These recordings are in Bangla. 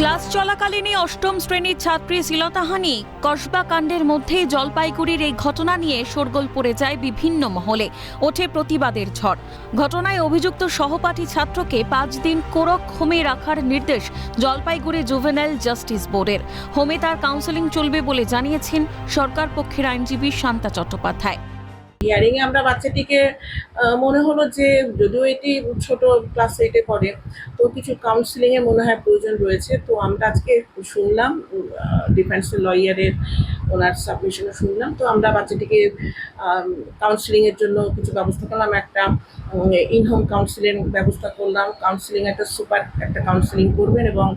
ক্লাস চলাকালীনই অষ্টম শ্রেণির ছাত্রী শ্লীলতাহানি কসবা কাণ্ডের মধ্যেই জলপাইগুড়ির এই ঘটনা নিয়ে শোরগোল পড়ে যায় বিভিন্ন মহলে। ওঠে প্রতিবাদের ঝড়। ঘটনায় অভিযুক্ত সহপাঠী ছাত্রকে পাঁচ দিন কোরক হোমে রাখার নির্দেশ জলপাইগুড়ি জুভেনাইল জাস্টিস বোর্ডের। হোমে তার কাউন্সেলিং চলবে বলে জানিয়েছেন সরকার পক্ষের আইনজীবী শান্তা চট্টোপাধ্যায়। হিয়ারিং এ আমরা বাচ্চাটিকে মনে হলো যে যদিও এটি ছোট ক্লাস এইটে পড়ে, তো কিছু কাউন্সিলিং এর মনে হয় প্রয়োজন রয়েছে। তো আমরা আজকে শুনলাম ডিফেন্সের লয়ারের ওনার সাবমিশনে শুনলাম। তো আমরা বাচ্চাটিকে কাউন্সিলিং এর জন্য কিছু ব্যবস্থা করলাম, একটা ইনহোম কাউন্সিলিং ব্যবস্থা করলাম। কাউন্সিলিং একটা সুপার একটা কাউন্সিলিং করবেন এবং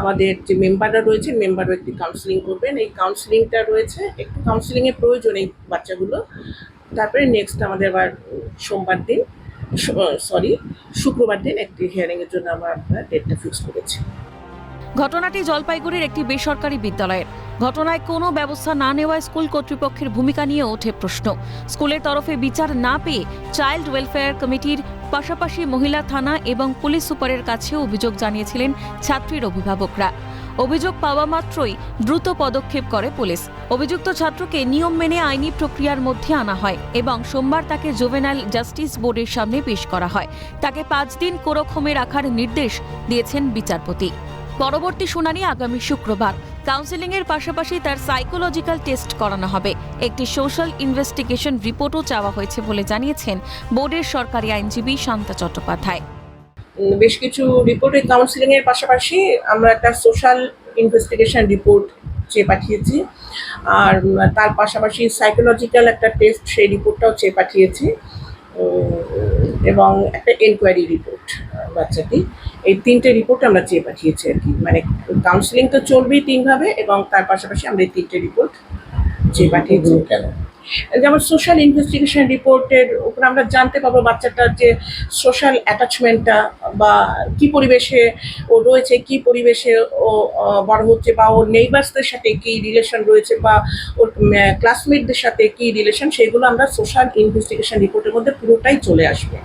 আমাদের যে মেম্বাররা রয়েছে মেম্বারও একটি কাউন্সিলিং করবেন। এই কাউন্সিলিংটা রয়েছে, একটু কাউন্সিলিংয়ের প্রয়োজন এই বাচ্চাগুলো। তারপরে নেক্সট আমাদের আবার সোমবার দিন সরি শুক্রবার দিন একটি হিয়ারিংয়ের জন্য আমরা ডেটটা ফিক্স করেছি। ঘটনাটি জলপাইগুড়ির একটি বেসরকারি বিদ্যালয়ের। ঘটনায় কোনো ব্যবস্থা না নেওয়ায় স্কুল কর্তৃপক্ষের ভূমিকা নিয়ে ওঠে প্রশ্ন। স্কুলের তরফে বিচার না পেয়ে চাইল্ড ওয়েলফেয়ার কমিটির পাশাপাশি মহিলা থানা এবং পুলিশ সুপারের কাছে অভিযোগ জানিয়েছিলেন ছাত্রীর অভিভাবকরা। অভিযোগ পাওয়া মাত্রই দ্রুত পদক্ষেপ করে পুলিশ। অভিযুক্ত ছাত্রকে নিয়ম মেনে আইনি প্রক্রিয়ার মধ্যে আনা হয় এবং সোমবার তাকে জুভেনাইল জাস্টিস বোর্ডের সামনে পেশ করা হয়। তাকে পাঁচ দিন কোরক্ষমে রাখার নির্দেশ দিয়েছেন বিচারপতি। পরবর্তী শুনানি আগামী শুক্রবার। কাউন্সেলিংয়ের পাশাপাশি তার সাইকোলজিক্যাল টেস্ট করানো হবে। একটি সোশ্যাল ইনভেস্টিগেশন রিপোর্টও চাওয়া হয়েছে বলে জানিয়েছেন বোর্ডের সরকারি আইনজীবী শান্তা চট্টোপাধ্যায়। বেশ কিছু রিপোর্টের কাউন্সিলিংয়ের পাশাপাশি আমরা একটা সোশ্যাল ইনভেস্টিগেশন রিপোর্ট চেয়ে পাঠিয়েছি। আর তার পাশাপাশি সাইকোলজিক্যাল একটা টেস্ট সেই রিপোর্টটাও চেয়ে পাঠিয়েছি। এবং একটা এনকোয়ারি রিপোর্ট বাচ্চাটি। এই তিনটে রিপোর্ট আমরা চেয়ে পাঠিয়েছি আর কি। মানে কাউন্সিলিং তো চলবেই তিনভাবে এবং তার পাশাপাশি আমরা এই তিনটে রিপোর্ট চেয়ে পাঠিয়েছি। কেন? যেমন সোশ্যাল ইনভেস্টিগেশন রিপোর্টের উপর আমরা জানতে পারব বাচ্চাটার যে সোশ্যাল অ্যাটাচমেন্টটা বা কি পরিবেশে ও রয়েছে, কি পরিবেশে ও বড় হচ্ছে বা ওর নেইবার্সদের সাথে কি রিলেশন রয়েছে বা ওর ক্লাসমেটদের সাথে কি রিলেশন সেগুলো আমরা সোশ্যাল ইনভেস্টিগেশন রিপোর্টের মধ্যে পুরোটাই চলে আসবে।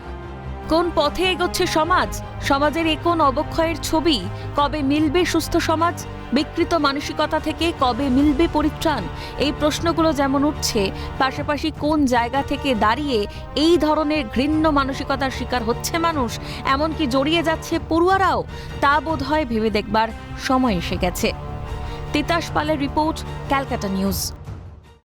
কোন পথে এগোচ্ছে সমাজ? সমাজের এ কোন অবক্ষয়ের ছবি? কবে মিলবে সুস্থ সমাজ? বিকৃত মানসিকতা থেকে কবে মিলবে পরিত্রাণ? এই প্রশ্নগুলো যেমন উঠছে, পাশাপাশি কোন জায়গা থেকে দাঁড়িয়ে এই ধরনের ঘৃণ্য মানসিকতার শিকার হচ্ছে মানুষ? এমনকি জড়িয়ে যাচ্ছে পড়ুয়ারাও? তা বোধ হয় ভেবে দেখবার সময় এসে গেছে। তিতাস পালের রিপোর্ট, ক্যালকাটা নিউজ।